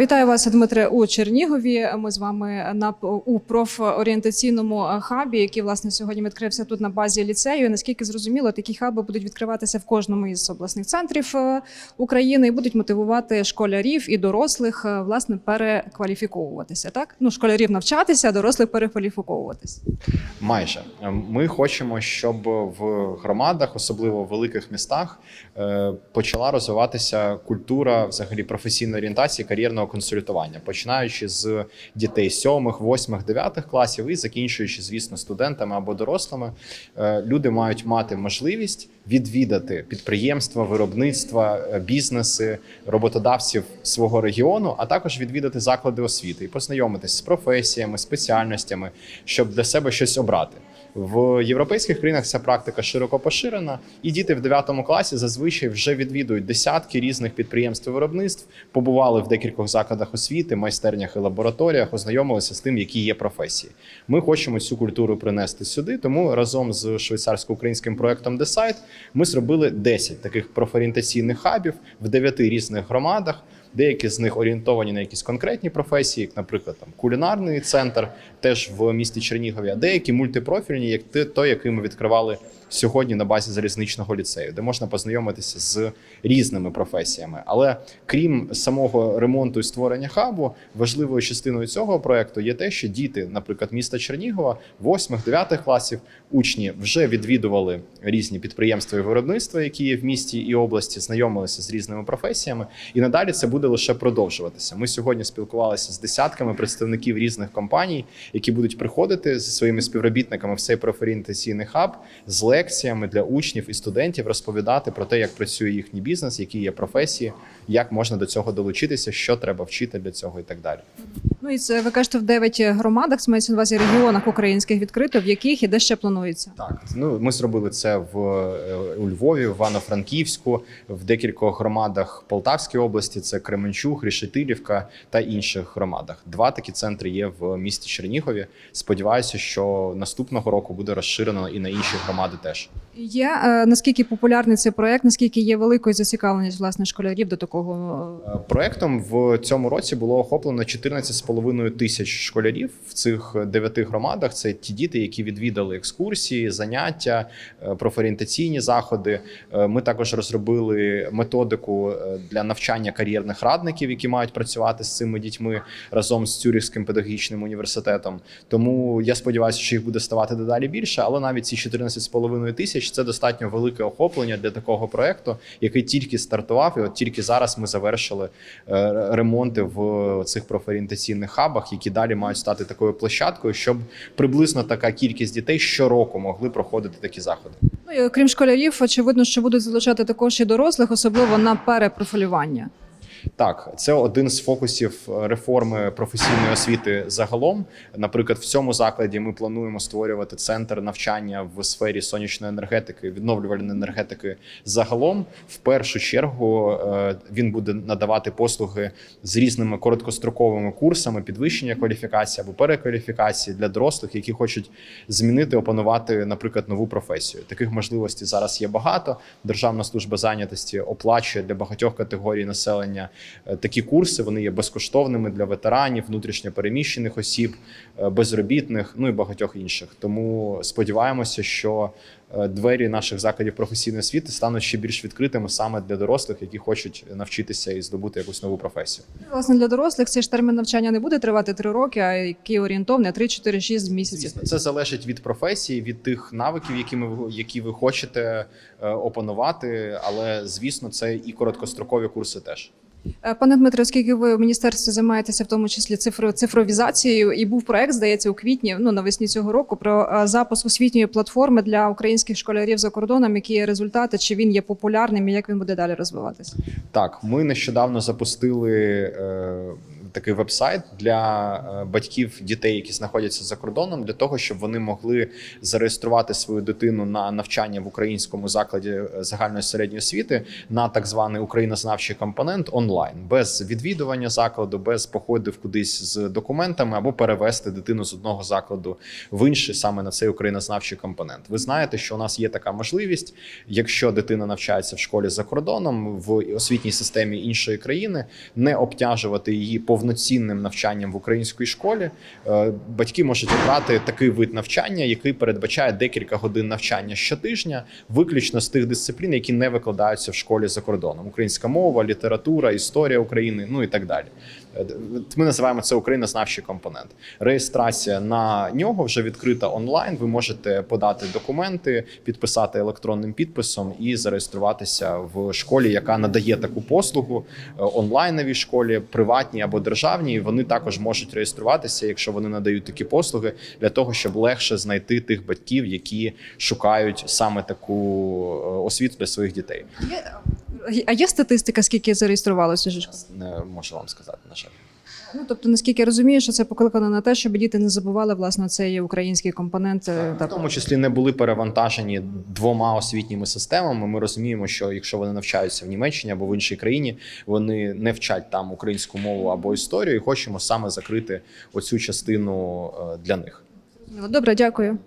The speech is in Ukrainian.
Вітаю вас, Дмитре, у Чернігові. Ми з вами на у профорієнтаційному хабі, який власне сьогодні відкрився тут на базі ліцею. Наскільки зрозуміло, такі хаби будуть відкриватися в кожному із обласних центрів е, України і будуть мотивувати школярів і дорослих е, власне перекваліфіковуватися. Так ну школярів навчатися, а дорослих перекваліфіковуватися. Майже ми хочемо, щоб в громадах, особливо в великих містах, е, почала розвиватися культура взагалі професійної орієнтації, кар'єрного консультування, починаючи з дітей сьомих, восьмих, дев'ятих класів і закінчуючи, звісно, студентами або дорослими. Е, Люди мають мати можливість відвідати підприємства, виробництва, е, бізнеси, роботодавців свого регіону, а також відвідати заклади освіти і познайомитись з професіями, спеціальностями, щоб для себе щось обрати. В європейських країнах ця практика широко поширена, і діти в 9 класі зазвичай вже відвідують десятки різних підприємств і виробництв, побували в декількох закладах освіти, майстернях і лабораторіях, ознайомилися з тим, які є професії. Ми хочемо цю культуру принести сюди. Тому разом з швейцарсько-українським проектом Decide ми зробили 10 таких профорієнтаційних хабів в 9 різних громадах. Деякі з них орієнтовані на якісь конкретні професії, як, наприклад, там кулінарний центр, теж в місті Чернігові, а деякі мультипрофільні, як той, який ми відкривали сьогодні на базі залізничного ліцею, де можна познайомитися з різними професіями. Але крім самого ремонту і створення хабу, важливою частиною цього проекту є те, що діти, наприклад, міста Чернігова, 8-9 класів, учні вже відвідували різні підприємства і виробництва, які є в місті і області, знайомилися з різними професіями, і надалі це буде лише продовжуватися. Ми сьогодні спілкувалися з десятками представників різних компаній, які будуть приходити зі своїми співробітниками в цей профорієнтаційний хаб з лекціями для учнів і студентів, розповідати про те, як працює їхній бізнес, які є професії, як можна до цього долучитися, що треба вчити для цього і так далі. Ну і це ви кажете в 9 громадах, це мається на увазі регіонах українських відкрито, в яких і де ще планується. Так, ну ми зробили це в е, у Львові, в Івано-Франківську, в декількох громадах Полтавської області. Це Кременчуг, Рішетилівка та інших громадах. Два такі центри є в місті Чернігові. Сподіваюся, що наступного року буде розширено і на інші громади теж. Є е, наскільки популярний цей проект, наскільки є великою зацікавленість власне школярів до такого е, Проектом в цьому році було охоплено 14,5 тисяч школярів в цих дев'яти громадах. Це ті діти, які відвідали екскурсії, заняття, е, профорієнтаційні заходи. Е, Ми також розробили методику е, для навчання кар'єрних радників, які мають працювати з цими дітьми разом з Цюрихським педагогічним університетом. Тому я сподіваюся, що їх буде ставати дедалі більше, але навіть ці 14,5 тисяч це достатньо велике охоплення для такого проекту, який тільки стартував, і от тільки зараз ми завершили ремонти в цих профорієнтаційних хабах, які далі мають стати такою площадкою, щоб приблизно така кількість дітей щороку могли проходити такі заходи. Ну і окрім школярів, очевидно, що будуть залучати також і дорослих, особливо на перепрофілювання. Так, це один з фокусів реформи професійної освіти загалом. Наприклад, в цьому закладі ми плануємо створювати центр навчання в сфері сонячної енергетики, відновлювальної енергетики загалом. В першу чергу е, він буде надавати послуги з різними короткостроковими курсами підвищення кваліфікації або перекваліфікації для дорослих, які хочуть змінити, опанувати, наприклад, нову професію. Таких можливостей зараз є багато. Державна служба зайнятості оплачує для багатьох категорій населення е, такі курси. Вони є безкоштовними для ветеранів, внутрішньопереміщених осіб, е, безробітних, ну і багатьох інших. Тому сподіваємося, що двері наших закладів професійної освіти стануть ще більш відкритими саме для дорослих, які хочуть навчитися і здобути якусь нову професію. Власне, для дорослих цей ж термін навчання не буде тривати 3 роки, а який орієнтовний 3, 4, 6 місяців. Це залежить від професії, від тих навиків, які ми які ви хочете е, опанувати. Але звісно, це і короткострокові курси теж. Е, Пане Дмитре, оскільки ви в міністерстві займаєтеся в тому числі цифро, цифровізацією, і був проект, здається, у квітні, ну навесні цього року, про е, запуск освітньої платформи для українських школярів за кордоном. Які є результати, чи він є популярним і як він буде далі розвиватися? Так, ми нещодавно запустили е, такий веб-сайт для е, батьків дітей, які знаходяться за кордоном, для того, щоб вони могли зареєструвати свою дитину на навчання в українському закладі е, загальної середньої освіти на так званий українознавчий компонент онлайн, без відвідування закладу, без походів кудись з документами або перевести дитину з одного закладу в інший саме на цей українознавчий компонент. Ви знаєте, що у нас є така можливість, якщо дитина навчається в школі за кордоном в освітній системі іншої країни, не обтяжувати її повноцінним навчанням в українській школі. Е, Батьки можуть обрати такий вид навчання, який передбачає декілька годин навчання щотижня, виключно з тих дисциплін, які не викладаються в школі за кордоном: українська мова, література, історія України, ну і так далі. Е, Ми називаємо це українознавчий компонент. Реєстрація на нього вже відкрита онлайн. Ви можете подати документи, підписати електронним підписом і зареєструватися в школі, яка надає таку послугу е, онлайновій школі, приватній або державній. Вони також можуть реєструватися, якщо вони надають такі послуги, для того, щоб легше знайти тих батьків, які шукають саме таку е, освіту для своїх дітей. А є статистика, скільки зареєструвалося? Жишко? Не можу вам сказати, на жаль. Ну тобто, наскільки я розумію, що це покликано на те, щоб діти не забували власне цей український компонент. е, В тому числі не були перевантажені двома освітніми системами. Ми розуміємо, що якщо вони навчаються в Німеччині або в іншій країні, вони не вчать там українську мову або історію, і хочемо саме закрити оцю частину е, для них. Добре, дякую.